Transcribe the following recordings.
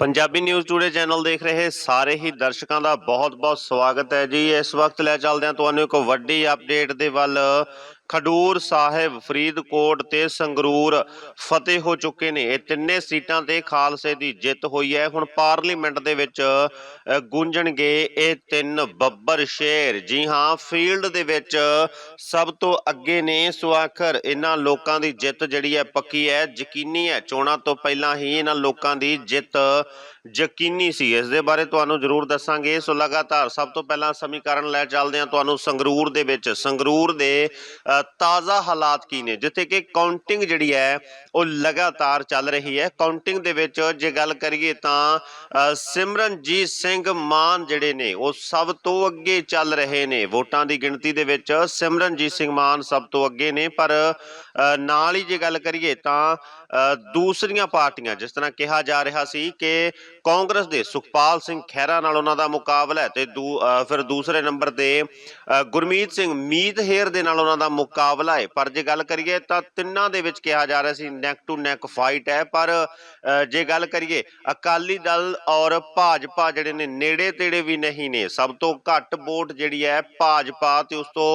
Punjabi news today channel ਦੇਖ ਰਹੇ ਸਾਰੇ ਹੀ ਦਰਸ਼ਕਾਂ ਦਾ ਬਹੁਤ-ਬਹੁਤ ਸਵਾਗਤ ਹੈ ਜੀ। ਇਸ ਵਕਤ ਲੈ ਚੱਲਦੇ ਹਾਂ ਤੁਹਾਨੂੰ ਇੱਕ ਵੱਡੀ ਅਪਡੇਟ ਦੇ ਵੱਲ। ਖਡੂਰ ਸਾਹਿਬ, ਫਰੀਦਕੋਟ ਤੇ ਸੰਗਰੂਰ ਫਤਿਹ ਹੋ ਚੁੱਕੇ ਨੇ। ਇਹ ਤਿੰਨੇ ਸੀਟਾਂ ਤੇ ਖਾਲਸੇ ਦੀ ਜਿੱਤ ਹੋਈ ਹੈ। ਹੁਣ ਪਾਰਲੀਮੈਂਟ ਦੇ ਵਿੱਚ ਗੂੰਜਣਗੇ ਇਹ ਤਿੰਨ ਬੱਬਰ ਸ਼ੇਰ। ਜੀ ਹਾਂ, ਫੀਲਡ ਦੇ ਵਿੱਚ ਸਭ ਤੋਂ ਅੱਗੇ ਨੇ ਸੋ ਆਖਰ ਇਹਨਾਂ ਲੋਕਾਂ ਦੀ ਜਿੱਤ ਜਿਹੜੀ ਹੈ ਪੱਕੀ ਹੈ, ਯਕੀਨੀ ਹੈ। ਚੋਣਾਂ ਤੋਂ ਪਹਿਲਾਂ ਹੀ ਇਹਨਾਂ ਲੋਕਾਂ ਦੀ ਜਿੱਤ ਯਕੀਨੀ ਸੀ। ਇਸ ਦੇ ਬਾਰੇ ਤੁਹਾਨੂੰ ਜ਼ਰੂਰ ਦੱਸਾਂਗੇ। ਸੋ ਲਗਾਤਾਰ ਸਭ ਤੋਂ ਪਹਿਲਾਂ ਸਮੀਕਰਨ ਲੈ ਚੱਲਦੇ ਹਾਂ ਤੁਹਾਨੂੰ ਸੰਗਰੂਰ ਦੇ ਵਿੱਚ। ਸੰਗਰੂਰ ਦੇ ਅ, ਤਾਜ਼ਾ ਹਾਲਾਤ ਕੀ ਨੇ? ਜਿੱਥੇ ਕਿ ਕਾਊਂਟਿੰਗ ਜਿਹੜੀ ਹੈ ਉਹ ਲਗਾਤਾਰ ਚੱਲ ਰਹੀ ਹੈ। ਕਾਊਂਟਿੰਗ ਦੇ ਵਿੱਚ ਜੇ ਗੱਲ ਕਰੀਏ ਤਾਂ ਸਿਮਰਨਜੀਤ ਸਿੰਘ ਮਾਨ ਜਿਹੜੇ ਨੇ ਉਹ ਸਭ ਤੋਂ ਅੱਗੇ ਚੱਲ ਰਹੇ ਨੇ ਵੋਟਾਂ ਦੀ ਗਿਣਤੀ ਦੇ ਵਿੱਚ। ਸਿਮਰਨਜੀਤ ਸਿੰਘ ਮਾਨ ਸਭ ਤੋਂ ਅੱਗੇ ਨੇ ਪਰ ਨਾਲ ਹੀ ਜੇ ਗੱਲ ਕਰੀਏ ਤਾਂ ਅ, ਦੂਸਰੀਆਂ ਪਾਰਟੀਆਂ ਜਿਸ ਤਰ੍ਹਾਂ ਕਿਹਾ ਜਾ ਰਿਹਾ ਸੀ ਕਿ ਕਾਂਗਰਸ ਦੇ ਸੁਖਪਾਲ ਸਿੰਘ ਖਹਿਰਾ ਨਾਲ ਉਹਨਾਂ ਦਾ ਮੁਕਾਬਲਾ ਹੈ ਤੇ ਦੂ- ਫਿਰ ਦੂਸਰੇ ਨੰਬਰ ਤੇ ਗੁਰਮੀਤ ਸਿੰਘ ਮੀਤ ਹੇਰ ਦੇ ਨਾਲ ਉਹਨਾਂ ਦਾ ਮੁਕਾਬਲਾ ਹੈ। ਪਰ ਜੇ ਗੱਲ ਕਰੀਏ ਤਾਂ ਤਿੰਨਾਂ ਦੇ ਵਿੱਚ ਕਿਹਾ ਜਾ ਰਿਹਾ ਸੀ ਨੈਕ ਟੂ ਨੈਕ ਫਾਈਟ ਹੈ। ਪਰ ਜੇ ਗੱਲ ਕਰੀਏ ਅਕਾਲੀ ਦਲ ਔਰ ਭਾਜਪਾ ਜਿਹੜੇ ਨੇ ਨੇੜੇ ਤੇੜੇ ਵੀ ਨਹੀਂ ਨੇ। ਸਭ ਤੋਂ ਘੱਟ ਵੋਟ ਜਿਹੜੀ ਹੈ ਭਾਜਪਾ ਤੇ ਉਸ ਤੋਂ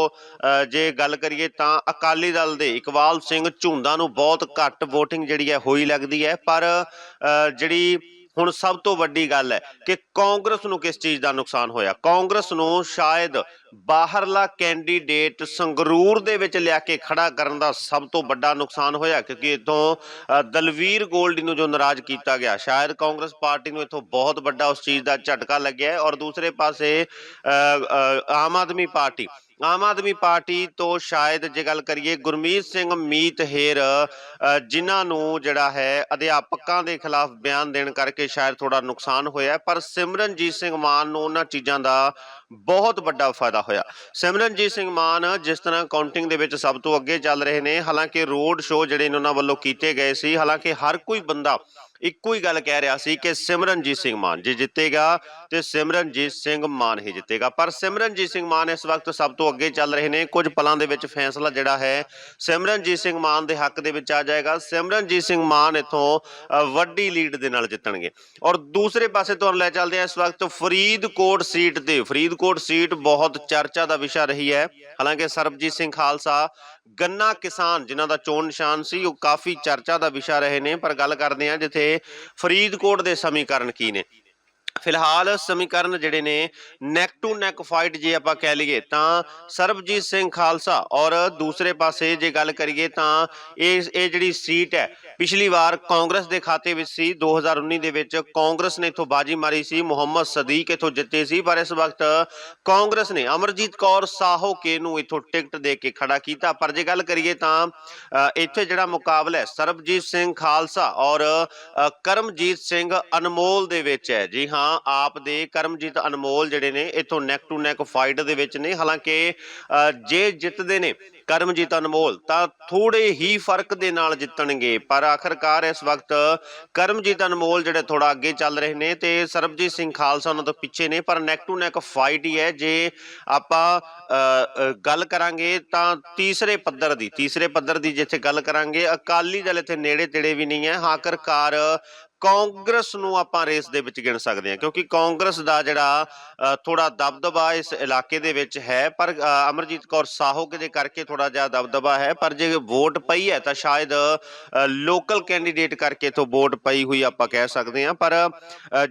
ਜੇ ਗੱਲ ਕਰੀਏ ਤਾਂ ਅਕਾਲੀ ਦਲ ਦੇ ਇਕਬਾਲ ਸਿੰਘ ਝੁੰਦਾ ਨੂੰ ਬਹੁਤ ਘੱਟ VOTING ਜਿਹੜੀ ਹੈ ਹੋਈ ਲੱਗਦੀ ਹੈ। ਪਰ ਜਿਹੜੀ ਹੁਣ ਸਭ ਤੋਂ ਵੱਡੀ ਗੱਲ ਹੈ ਕਿ ਕਾਂਗਰਸ ਨੂੰ ਕਿਸ ਚੀਜ਼ ਦਾ ਨੁਕਸਾਨ ਹੋਇਆ? ਕਾਂਗਰਸ ਨੂੰ ਸ਼ਾਇਦ ਬਾਹਰਲਾ ਕੈਂਡੀਡੇਟ ਸੰਗਰੂਰ ਦੇ ਵਿੱਚ ਲਿਆ ਕੇ ਖੜਾ ਕਰਨ ਦਾ ਸਭ ਤੋਂ ਵੱਡਾ ਨੁਕਸਾਨ ਹੋਇਆ ਕਿਉਂਕਿ ਇਥੋਂ ਦਲਵੀਰ ਗੋਲਡੀ ਨੂੰ ਜੋ ਨਾਰਾਜ਼ ਕੀਤਾ ਗਿਆ ਸ਼ਾਇਦ ਕਾਂਗਰਸ ਪਾਰਟੀ ਨੂੰ ਇਥੋਂ ਬਹੁਤ ਵੱਡਾ ਉਸ ਚੀਜ਼ ਦਾ ਝਟਕਾ ਲੱਗਿਆ ਔਰ ਦੂਸਰੇ ਪਾਸੇ ਅ, ਆਮ ਆਦਮੀ ਪਾਰਟੀ ਆਮ ਆਦਮੀ ਪਾਰਟੀ ਤੋਂ ਸ਼ਾਇਦ ਜੇ ਗੱਲ ਕਰੀਏ ਗੁਰਮੀਤ ਸਿੰਘ ਮੀਤ ਹੇਰ ਅ, ਜਿਨ੍ਹਾਂ ਨੂੰ ਜਿਹੜਾ ਹੈ ਅਧਿਆਪਕਾਂ ਦੇ ਖਿਲਾਫ ਬਿਆਨ ਦੇਣ ਕਰਕੇ ਸ਼ਾਇਦ ਥੋੜਾ ਨੁਕਸਾਨ ਹੋਇਆ ਪਰ ਸਿਮਰਨਜੀਤ ਸਿੰਘ ਮਾਨ ਨੂੰ ਉਹਨਾਂ ਚੀਜ਼ਾਂ ਦਾ ਬਹੁਤ ਵੱਡਾ ਫਾਇਦਾ ਹੋਇਆ। ਸਿਮਰਨਜੀਤ ਸਿੰਘ ਮਾਨ ਜਿਸ ਤਰ੍ਹਾਂ ਕਾਊਂਟਿੰਗ ਦੇ ਵਿੱਚ ਸਭ ਤੋਂ ਅੱਗੇ ਚੱਲ ਰਹੇ ਨੇ ਹਾਲਾਂਕਿ ਰੋਡ ਸ਼ੋਅ ਜਿਹੜੇ ਨੇ ਉਹਨਾਂ ਵੱਲੋਂ ਕੀਤੇ ਗਏ ਸੀ ਹਾਲਾਂਕਿ ਹਰ ਕੋਈ ਬੰਦਾ ਇੱਕੋ ਹੀ ਗੱਲ ਕਹਿ ਰਿਹਾ ਸੀ ਕਿ ਸਿਮਰਨਜੀਤ ਸਿੰਘ ਮਾਨ ਜੇ ਜਿੱਤੇਗਾ ਤੇ ਸਿਮਰਨਜੀਤ ਸਿੰਘ ਮਾਨ ਹੀ ਜਿੱਤੇਗਾ। ਪਰ ਸਿਮਰਨਜੀਤ ਸਿੰਘ ਮਾਨ ਇਸ ਵਕਤ ਸਭ ਤੋਂ ਅੱਗੇ ਚੱਲ ਰਹੇ ਨੇ। ਕੁਝ ਪਲਾਂ ਦੇ ਵਿੱਚ ਫੈਸਲਾ ਜਿਹੜਾ ਹੈ, ਸਿਮਰਨਜੀਤ ਸਿੰਘ ਮਾਨ ਦੇ ਹੱਕ ਦੇ ਵਿੱਚ ਆ ਜਾਏਗਾ। ਸਿਮਰਨਜੀਤ ਸਿੰਘ ਮਾਨ ਇਥੋਂ ਵੱਡੀ ਲੀਡ ਦੇ ਨਾਲ ਜਿੱਤਣਗੇ। ਔਰ ਦੂਸਰੇ ਪਾਸੇ ਤੁਹਾਨੂੰ ਲੈ ਚੱਲਦੇ ਆ ਇਸ ਵਕਤ ਫਰੀਦਕੋਟ ਸੀਟ ਤੇ। ਫਰੀਦਕੋਟ ਸੀਟ ਬਹੁਤ ਚਰਚਾ ਦਾ ਵਿਸ਼ਾ ਰਹੀ ਹੈ। ਹਾਲਾਂਕਿ ਸਰਬਜੀਤ ਸਿੰਘ ਖਾਲਸਾ ਗੰਨਾ ਕਿਸਾਨ, ਜਿਨ੍ਹਾਂ ਦਾ ਚੋਣ ਨਿਸ਼ਾਨ ਸੀ, ਉਹ ਕਾਫੀ ਚਰਚਾ ਦਾ ਵਿਸ਼ਾ ਰਹੇ ਨੇ, ਪਰ ਗੱਲ ਕਰਦੇ ਆ ਜਿੱਥੇ ਫਰੀਦਕੋਟ ਦੇ ਸਮੀਕਰਨ ਕੀ ਨੇ। ਫਿਲਹਾਲ ਸਮੀਕਰਨ ਜਿਹੜੇ ਨੇ ਨੈਕ ਟੂ ਨੈਕ ਫਾਈਟ ਜੇ ਆਪਾਂ ਕਹਿ ਲਈਏ, ਤਾਂ ਸਰਬਜੀਤ ਸਿੰਘ ਖਾਲਸਾ ਔਰ ਦੂਸਰੇ ਪਾਸੇ ਜੇ ਗੱਲ ਕਰੀਏ ਤਾਂ ਇਹ ਇਹ ਜਿਹੜੀ ਸੀਟ ਹੈ, ਪਿਛਲੀ ਵਾਰ ਕਾਂਗਰਸ ਦੇ ਖਾਤੇ ਵਿੱਚ ਸੀ 2019 ਦੇ ਵਿੱਚ ਕਾਂਗਰਸ ਨੇ ਇਥੋਂ ਬਾਜੀ ਮਾਰੀ ਸੀ, ਮੁਹੰਮਦ ਸਦੀਕ ਇਥੋਂ ਜਿੱਤੇ ਸੀ, ਪਰ ਇਸ ਵਕਤ ਕਾਂਗਰਸ ਨੇ ਅਮਰਜੀਤ ਕੌਰ ਸਾਹੋ ਕੇ ਨੂੰ ਇਥੋਂ ਟਿਕਟ ਦੇ ਕੇ ਖੜਾ ਕੀਤਾ। ਪਰ ਜੇ ਗੱਲ ਕਰੀਏ ਤਾਂ ਇੱਥੇ ਜਿਹੜਾ ਮੁਕਾਬਲਾ ਹੈ, ਸਰਬਜੀਤ ਸਿੰਘ ਖਾਲਸਾ ਔਰ ਕਰਮਜੀਤ ਸਿੰਘ ਅਨਮੋਲ ਦੇ ਵਿੱਚ ਹੈ। ਜੀ ਹਾਂ ਆਪ ਦੇ ਕਰਮਜੀਤ ਅਨਮੋਲ ਜਿਹੜੇ ਨੇ ਇਥੋਂ ਨੈਕ ਟੂ ਨੈਕ ਫਾਈਟ ਦੇ ਵਿੱਚ ਨੇ। ਹਾਲਾਂਕਿ ਜੇ ਜਿੱਤਦੇ ਨੇ ਕਰਮਜੀਤ ਅਨਮੋਲ ਤਾਂ ਥੋੜੇ ਹੀ ਫ਼ਰਕ ਦੇ ਨਾਲ ਜਿੱਤਣਗੇ। ਪਰ ਆਖਰਕਾਰ ਇਸ ਵਕਤ ਕਰਮਜੀਤ ਅਨਮੋਲ ਜਿਹੜੇ ਥੋੜਾ ਅੱਗੇ ਚੱਲ ਰਹੇ ਨੇ ਤੇ ਸਰਬਜੀਤ ਸਿੰਘ ਖਾਲਸਾ ਉਹਨਾਂ ਤੋਂ ਪਿੱਛੇ ਨੇ। ਪਰ ਨੈਕ ਟੂ ਨੈਕ ਫਾਈਟ ਹੀ ਹੈ। ਜੇ ਆਪਾਂ ਅ, ਗੱਲ ਕਰਾਂਗੇ ਤਾਂ ਤੀਸਰੇ ਪੱਧਰ ਦੀ ਤੀਸਰੇ ਪੱਧਰ ਦੀ ਜਿੱਥੇ ਗੱਲ ਕਰਾਂਗੇ ਅਕਾਲੀ ਦਲ ਇੱਥੇ ਨੇੜੇ ਤੇੜੇ ਵੀ ਨਹੀਂ ਹੈ। ਆਖਰਕਾਰ ਕਾਂਗਰਸ ਨੂੰ ਆਪਾਂ ਰੇਸ ਦੇ ਵਿੱਚ ਗਿਣ ਸਕਦੇ ਹਾਂ, ਕਿਉਂਕਿ ਕਾਂਗਰਸ ਦਾ ਜਿਹੜਾ ਥੋੜਾ ਦਬਦਬਾ ਇਸ ਇਲਾਕੇ ਦੇ ਵਿੱਚ ਹੈ, ਪਰ ਅਮਰਜੀਤ ਕੌਰ ਸਾਹੋ ਦੇ ਕਰਕੇ ਥੋੜਾ ਜਿਹਾ ਦਬਦਬਾ ਹੈ, ਪਰ ਜੇ ਵੋਟ ਪਈ ਹੈ ਤਾਂ ਸ਼ਾਇਦ ਲੋਕਲ ਕੈਂਡੀਡੇਟ ਕਰਕੇ ਤੋਂ ਵੋਟ ਪਈ ਹੋਈ ਆਪਾਂ ਕਹਿ ਸਕਦੇ ਹਾਂ, ਪਰ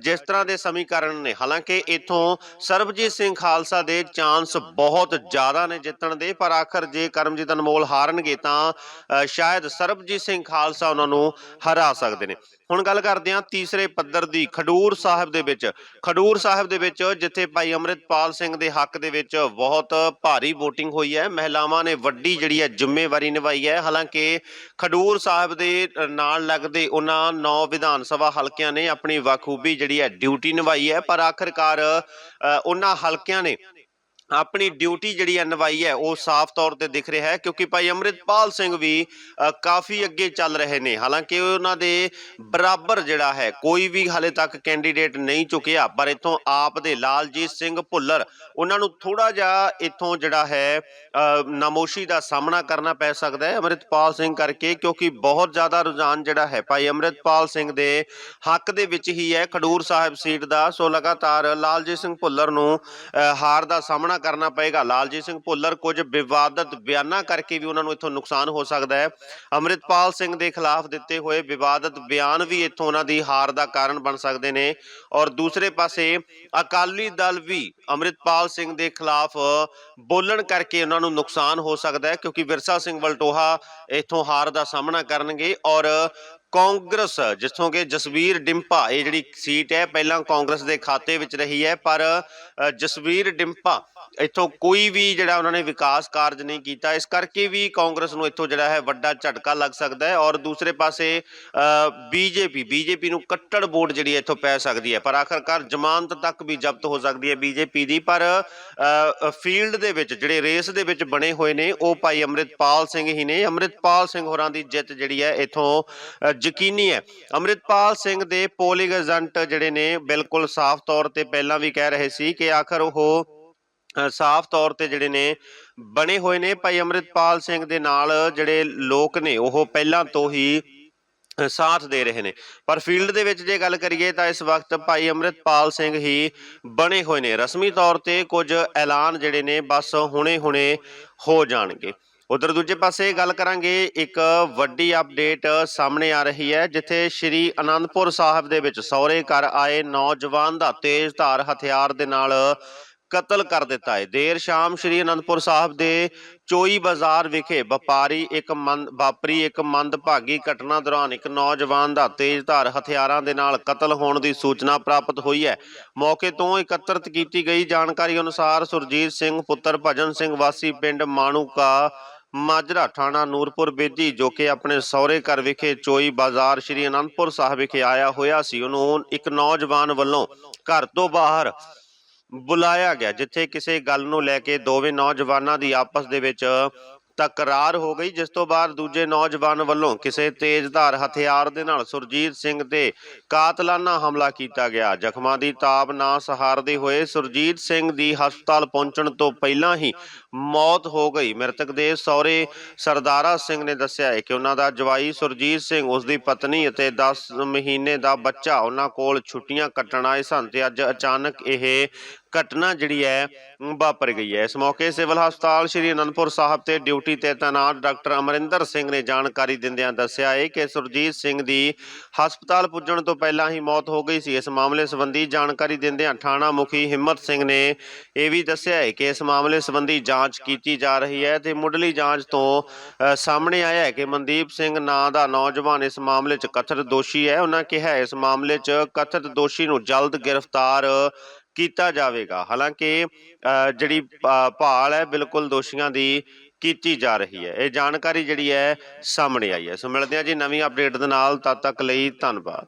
ਜਿਸ ਤਰ੍ਹਾਂ ਦੇ ਸਮੀਕਰਨ ਨੇ, ਹਾਲਾਂਕਿ ਇਥੋਂ ਸਰਬਜੀਤ ਸਿੰਘ ਖਾਲਸਾ ਦੇ ਚਾਂਸ ਬਹੁਤ ਜ਼ਿਆਦਾ ਨੇ ਜਿੱਤਣ ਦੇ, ਪਰ ਆਖਰ ਜੇ ਕਰਮਜੀਤ ਅਨਮੋਲ ਹਾਰਨਗੇ ਤਾਂ ਸ਼ਾਇਦ ਸਰਬਜੀਤ ਸਿੰਘ ਖਾਲਸਾ ਉਹਨਾਂ ਨੂੰ ਹਰਾ ਸਕਦੇ ਨੇ। ਹੁਣ ਗੱਲ ਕਰਦੇ ਹਾਂ ਤੀਸਰੇ ਪੱਧਰ ਦੀ, ਖਡੂਰ ਸਾਹਿਬ ਦੇ ਵਿੱਚ। ਖਡੂਰ ਸਾਹਿਬ ਦੇ ਵਿੱਚ ਜਿੱਥੇ ਭਾਈ ਅੰਮ੍ਰਿਤਪਾਲ ਸਿੰਘ ਦੇ ਹੱਕ ਦੇ ਵਿੱਚ ਬਹੁਤ ਭਾਰੀ VOTING ਹੋਈ ਹੈ, ਮਹਿਲਾਵਾਂ ਨੇ ਵੱਡੀ ਜਿਹੜੀ ਹੈ ਜ਼ਿੰਮੇਵਾਰੀ ਨਿਭਾਈ ਹੈ। ਹਾਲਾਂਕਿ ਖਡੂਰ ਸਾਹਿਬ ਦੇ ਨਾਲ ਲੱਗਦੇ ਉਹਨਾਂ ਨੌ ਵਿਧਾਨ ਸਭਾ ਹਲਕਿਆਂ ਨੇ ਆਪਣੀ ਵਾਖੂਬੀ ਜਿਹੜੀ ਹੈ ਡਿਊਟੀ ਨਿਭਾਈ ਹੈ, ਪਰ ਆਖਰਕਾਰ ਉਹਨਾਂ ਹਲਕਿਆਂ ਨੇ ਆਪਣੀ ਡਿਊਟੀ ਜਿਹੜੀ ਹੈ ਨਿਭਾਈ ਹੈ ਉਹ ਸਾਫ਼ ਤੌਰ ਤੇ ਦਿਖ ਰਿਹਾ ਹੈ ਕਿਉਂਕਿ ਭਾਈ ਅੰਮ੍ਰਿਤਪਾਲ ਸਿੰਘ ਵੀ ਕਾਫੀ ਅੱਗੇ ਚੱਲ ਰਹੇ ਨੇ। ਹਾਲਾਂਕਿ ਉਹਨਾਂ ਦੇ ਬਰਾਬਰ ਜਿਹੜਾ ਹੈ ਕੋਈ ਵੀ ਹਾਲੇ ਤੱਕ ਕੈਂਡੀਡੇਟ ਨਹੀਂ ਚੁੱਕਿਆ ਪਰ ਇੱਥੋਂ ਆਪ ਦੇ ਲਾਲਜੀਤ ਸਿੰਘ ਭੁੱਲਰ ਉਹਨਾਂ ਨੂੰ ਥੋੜਾ ਜਿਹਾ ਇੱਥੋਂ ਜਿਹੜਾ ਹੈ ਅ, ਨਾਮੋਸ਼ੀ ਦਾ ਸਾਹਮਣਾ ਕਰਨਾ ਪੈ ਸਕਦਾ ਹੈ ਅੰਮ੍ਰਿਤਪਾਲ ਸਿੰਘ ਕਰਕੇ ਕਿਉਂਕਿ ਬਹੁਤ ਜ਼ਿਆਦਾ ਰੁਝਾਨ ਜਿਹੜਾ ਹੈ ਭਾਈ ਅੰਮ੍ਰਿਤਪਾਲ ਸਿੰਘ ਦੇ ਹੱਕ ਦੇ ਵਿੱਚ ਹੀ ਹੈ। ਖਡੂਰ ਸਾਹਿਬ ਸੀਟ ਦਾ ਸੋ ਲਗਾਤਾਰ ਲਾਲਜੀਤ ਸਿੰਘ ਭੁੱਲਰ ਨੂੰ ਹਾਰ ਦਾ ਸਾਹਮਣਾ ਕਰਨਾ ਪਏਗਾ। ਲਾਲਜੀਤ ਸਿੰਘ ਭੁੱਲਰ ਕੁਝ ਵਿਵਾਦਤ ਬਿਆਨਾਂ ਕਰਕੇ ਵੀ ਉਹਨਾਂ ਨੂੰ ਇੱਥੋਂ ਨੁਕਸਾਨ ਹੋ ਸਕਦਾ ਹੈ। ਅੰਮ੍ਰਿਤਪਾਲ ਸਿੰਘ ਦੇ ਖਿਲਾਫ ਦਿੱਤੇ ਹੋਏ ਵਿਵਾਦਤ ਬਿਆਨ ਵੀ ਇੱਥੋਂ ਉਹਨਾਂ ਦੀ ਹਾਰ ਦਾ ਕਾਰਨ ਬਣ ਸਕਦੇ ਨੇ। ਔਰ ਦੂਸਰੇ ਪਾਸੇ ਅਕਾਲੀ ਦਲ ਵੀ ਅੰਮ੍ਰਿਤਪਾਲ ਸਿੰਘ ਦੇ ਖਿਲਾਫ ਬੋਲਣ ਕਰਕੇ ਉਹਨਾਂ ਨੂੰ ਨੁਕਸਾਨ ਹੋ ਸਕਦਾ ਹੈ, ਕਿਉਂਕਿ ਵਿਰਸਾ ਸਿੰਘ ਵਲਟੋਹਾ ਇੱਥੋਂ ਹਾਰ ਦਾ ਸਾਹਮਣਾ ਕਰਨਗੇ। ਔਰ ਕਾਂਗਰਸ, ਜਿੱਥੋਂ ਕਿ ਜਸਵੀਰ ਡਿੰਪਾ, ਇਹ ਜਿਹੜੀ ਸੀਟ ਹੈ, ਪਹਿਲਾਂ ਕਾਂਗਰਸ ਦੇ ਖਾਤੇ ਵਿੱਚ ਰਹੀ ਹੈ, ਪਰ ਜਸਵੀਰ ਡਿੰਪਾ ਇੱਥੋਂ ਕੋਈ ਵੀ ਜਿਹੜਾ ਉਹਨਾਂ ਨੇ ਵਿਕਾਸ ਕਾਰਜ ਨਹੀਂ ਕੀਤਾ, ਇਸ ਕਰਕੇ ਵੀ ਕਾਂਗਰਸ ਨੂੰ ਇੱਥੋਂ ਜਿਹੜਾ ਹੈ ਵੱਡਾ ਝਟਕਾ ਲੱਗ ਸਕਦਾ ਹੈ ਔਰ ਦੂਸਰੇ ਪਾਸੇ ਬੀਜੇਪੀ ਬੀਜੇਪੀ ਨੂੰ ਕੱਟੜ ਵੋਟ ਜਿਹੜੀ ਇੱਥੋਂ ਪੈ ਸਕਦੀ ਹੈ, ਪਰ ਆਖਰਕਾਰ ਜ਼ਮਾਨਤ ਤੱਕ ਵੀ ਜ਼ਬਤ ਹੋ ਸਕਦੀ ਹੈ ਬੀਜੇਪੀ ਦੀ, ਪਰ ਫੀਲਡ ਦੇ ਵਿੱਚ ਜਿਹੜੇ ਰੇਸ ਦੇ ਵਿੱਚ ਬਣੇ ਹੋਏ ਨੇ, ਉਹ ਭਾਈ ਅੰਮ੍ਰਿਤਪਾਲ ਸਿੰਘ ਹੀ ਨੇ, ਅੰਮ੍ਰਿਤਪਾਲ ਸਿੰਘ ਹੋਰਾਂ ਦੀ ਜਿੱਤ ਜਿਹੜੀ ਹੈ ਇੱਥੋਂ ਯਕੀਨੀ ਹੈ। ਅੰਮ੍ਰਿਤਪਾਲ ਸਿੰਘ ਦੇ ਪੋਲਿੰਗ ਏਜੰਟ ਜਿਹੜੇ ਨੇ, ਬਿਲਕੁਲ ਸਾਫ਼ ਤੌਰ ਤੇ ਪਹਿਲਾਂ ਵੀ ਕਹਿ ਰਹੇ ਸੀ ਕਿ ਆਖਰ ਉਹ ਸਾਫ਼ ਤੌਰ ਤੇ ਜਿਹੜੇ ਨੇ, ਬਣੇ ਹੋਏ ਨੇ। ਭਾਈ ਅੰਮ੍ਰਿਤਪਾਲ ਸਿੰਘ ਦੇ ਨਾਲ ਜਿਹੜੇ ਲੋਕ ਨੇ, ਉਹ ਪਹਿਲਾਂ ਤੋਂ ਹੀ ਸਾਥ ਦੇ ਰਹੇ ਨੇ। ਪਰ ਫੀਲਡ ਦੇ ਵਿੱਚ ਜੇ ਗੱਲ ਕਰੀਏ ਤਾਂ ਇਸ ਵਕਤ ਭਾਈ ਅੰਮ੍ਰਿਤਪਾਲ ਸਿੰਘ ਹੀ ਬਣੇ ਹੋਏ ਨੇ। ਰਸਮੀ ਤੌਰ ਤੇ ਕੁਝ ਐਲਾਨ ਜਿਹੜੇ ਨੇ ਬਸ ਹੁਣੇ-ਹੁਣੇ ਹੋ ਜਾਣਗੇ। ਉਧਰ ਦੂਜੇ ਪਾਸੇ ਗੱਲ ਕਰਾਂਗੇ, ਇੱਕ ਵੱਡੀ ਅਪਡੇਟ ਸਾਹਮਣੇ ਆ ਰਹੀ ਹੈ, ਜਿੱਥੇ ਸ਼੍ਰੀ ਅਨੰਦਪੁਰ ਸਾਹਿਬ ਦੇ ਵਿੱਚ ਸਹੁਰੇ ਘਰ ਆਏ ਨੌਜਵਾਨ ਦਾ ਤੇਜ਼ ਧਾਰ ਹਥਿਆਰ ਦੇ ਨਾਲ ਕਤਲ ਕਰ ਦਿੱਤਾ ਹੈ। ਦੇਰ ਸ਼ਾਮ ਸ਼੍ਰੀ ਅਨੰਦਪੁਰ ਸਾਹਿਬ ਦੇ ਚੋਈ ਬਾਜ਼ਾਰ ਵਿਖੇ ਵਪਾਰੀ ਇੱਕ ਮੰਦ, ਵਾਪਰੀ ਇੱਕ ਮੰਦਭਾਗੀ ਘਟਨਾ ਦੌਰਾਨ ਇੱਕ ਨੌਜਵਾਨ ਦਾ ਤੇਜ਼ਧਾਰ ਹਥਿਆਰਾਂ ਦੇ ਨਾਲ ਕਤਲ ਹੋਣ ਦੀ ਸੂਚਨਾ ਪ੍ਰਾਪਤ ਹੋਈ ਹੈ। ਮੌਕੇ ਤੋਂ ਇਕੱਤਰਿਤ ਕੀਤੀ ਗਈ ਜਾਣਕਾਰੀ ਅਨੁਸਾਰ ਸੁਰਜੀਤ ਸਿੰਘ, ਪੁੱਤਰ ਭਜਨ ਸਿੰਘ ਵਾਸੀ ਪਿੰਡ ਮਾਣੂਕਾ ਮਾਜਰਾ ਥਾਣਾ ਨੂਰਪੁਰ ਬੇਦੀ, ਜੋ ਕਿ ਆਪਣੇ ਸਹੁਰੇ ਘਰ ਵਿਖੇ ਚੋਈ ਬਾਜ਼ਾਰ ਸ਼੍ਰੀ ਅਨੰਦਪੁਰ ਸਾਹਿਬ ਵਿਖੇ ਆਇਆ ਹੋਇਆ ਸੀ। ਉਹਨੂੰ ਇੱਕ ਨੌਜਵਾਨ ਵੱਲੋਂ ਘਰ ਤੋਂ ਬਾਹਰ ਬੁਲਾਇਆ ਗਿਆ, ਜਿੱਥੇ ਕਿਸੇ ਗੱਲ ਨੂੰ ਲੈ ਕੇ ਦੋਵੇਂ ਨੌਜਵਾਨਾਂ ਦੀ ਆਪਸ ਦੇ ਵਿੱਚ ਤਕਰਾਰ ਹੋ ਗਈ, ਜਿਸ ਤੋਂ ਬਾਅਦ ਦੂਜੇ ਨੌਜਵਾਨ ਵੱਲੋਂ ਕਿਸੇ ਤੇਜ਼ਧਾਰ ਹਥਿਆਰ ਦੇ ਨਾਲ ਸੁਰਜੀਤ ਸਿੰਘ ਤੇ ਕਾਤਲਾਨਾ ਹਮਲਾ ਕੀਤਾ ਗਿਆ। ਜ਼ਖਮਾਂ ਦੀ ਤਾਬ ਨਾ ਸਹਾਰਦੇ ਹੋਏ ਸੁਰਜੀਤ ਸਿੰਘ ਦੀ ਹਸਪਤਾਲ ਪਹੁੰਚਣ ਤੋਂ ਪਹਿਲਾਂ ਹੀ ਮੌਤ ਹੋ ਗਈ। ਮ੍ਰਿਤਕ ਦੇ ਸਹੁਰੇ ਸਰਦਾਰਾ ਸਿੰਘ ਨੇ ਦੱਸਿਆ ਹੈ ਕਿ ਉਹਨਾਂ ਦਾ ਜਵਾਈ ਸੁਰਜੀਤ ਸਿੰਘ, ਉਸ ਦੀ ਪਤਨੀ ਅਤੇ 10 ਮਹੀਨੇ ਦਾ ਬੱਚਾ ਉਹਨਾਂ ਕੋਲ ਛੁੱਟੀਆਂ ਕੱਟਣ ਆਏ ਸਨ ਤੇ ਅੱਜ ਅਚਾਨਕ ਇਹ ਘਟਨਾ ਜਿਹੜੀ ਹੈ, ਵਾਪਰ ਗਈ ਹੈ। ਇਸ ਮੌਕੇ ਸਿਵਲ ਹਸਪਤਾਲ ਸ਼੍ਰੀ ਅਨੰਦਪੁਰ ਸਾਹਿਬ ਤੇ ਡਿਊਟੀ ਤੇ ਤੈਨਾਤ ਡਾਕਟਰ ਅਮਰਿੰਦਰ ਸਿੰਘ ਨੇ ਜਾਣਕਾਰੀ ਦਿੰਦਿਆਂ ਦੱਸਿਆ ਹੈ ਕਿ ਸੁਰਜੀਤ ਸਿੰਘ ਦੀ ਹਸਪਤਾਲ ਪੁੱਜਣ ਤੋਂ ਪਹਿਲਾਂ ਹੀ ਮੌਤ ਹੋ ਗਈ ਸੀ। ਇਸ ਮਾਮਲੇ ਸੰਬੰਧੀ ਜਾਣਕਾਰੀ ਦਿੰਦਿਆਂ ਥਾਣਾ ਮੁਖੀ ਹਿੰਮਤ ਸਿੰਘ ਨੇ ਇਹ ਵੀ ਦੱਸਿਆ ਹੈ ਕਿ ਇਸ ਮਾਮਲੇ ਸੰਬੰਧੀ ਜਾਂਚ ਕੀਤੀ ਜਾ ਰਹੀ ਹੈ ਤੇ ਮੁੱਢਲੀ ਜਾਂਚ ਤੋਂ ਸਾਹਮਣੇ ਆਇਆ ਹੈ ਕਿ ਮਨਦੀਪ ਸਿੰਘ ਨਾਂ ਦਾ ਨੌਜਵਾਨ ਇਸ ਮਾਮਲੇ 'ਚ ਕਥਿਤ ਦੋਸ਼ੀ ਹੈ। ਉਹਨਾਂ ਕਿਹਾ ਇਸ ਮਾਮਲੇ 'ਚ ਕਥਿਤ ਦੋਸ਼ੀ ਨੂੰ ਜਲਦ ਗ੍ਰਿਫਤਾਰ ਕੀਤਾ ਜਾਵੇਗਾ। ਹਾਲਾਂਕਿ ਅ, ਜਿਹੜੀ ਭਾਲ ਹੈ ਬਿਲਕੁਲ ਦੋਸ਼ੀਆਂ ਦੀ ਕੀਤੀ ਜਾ ਰਹੀ ਹੈ। ਇਹ ਜਾਣਕਾਰੀ ਜਿਹੜੀ ਹੈ ਸਾਹਮਣੇ ਆਈ ਹੈ। ਸੋ ਮਿਲਦੇ ਹਾਂ ਜੀ ਨਵੀਂ ਅਪਡੇਟ ਦੇ ਨਾਲ। ਤਦ ਤੱਕ ਲਈ ਧੰਨਵਾਦ।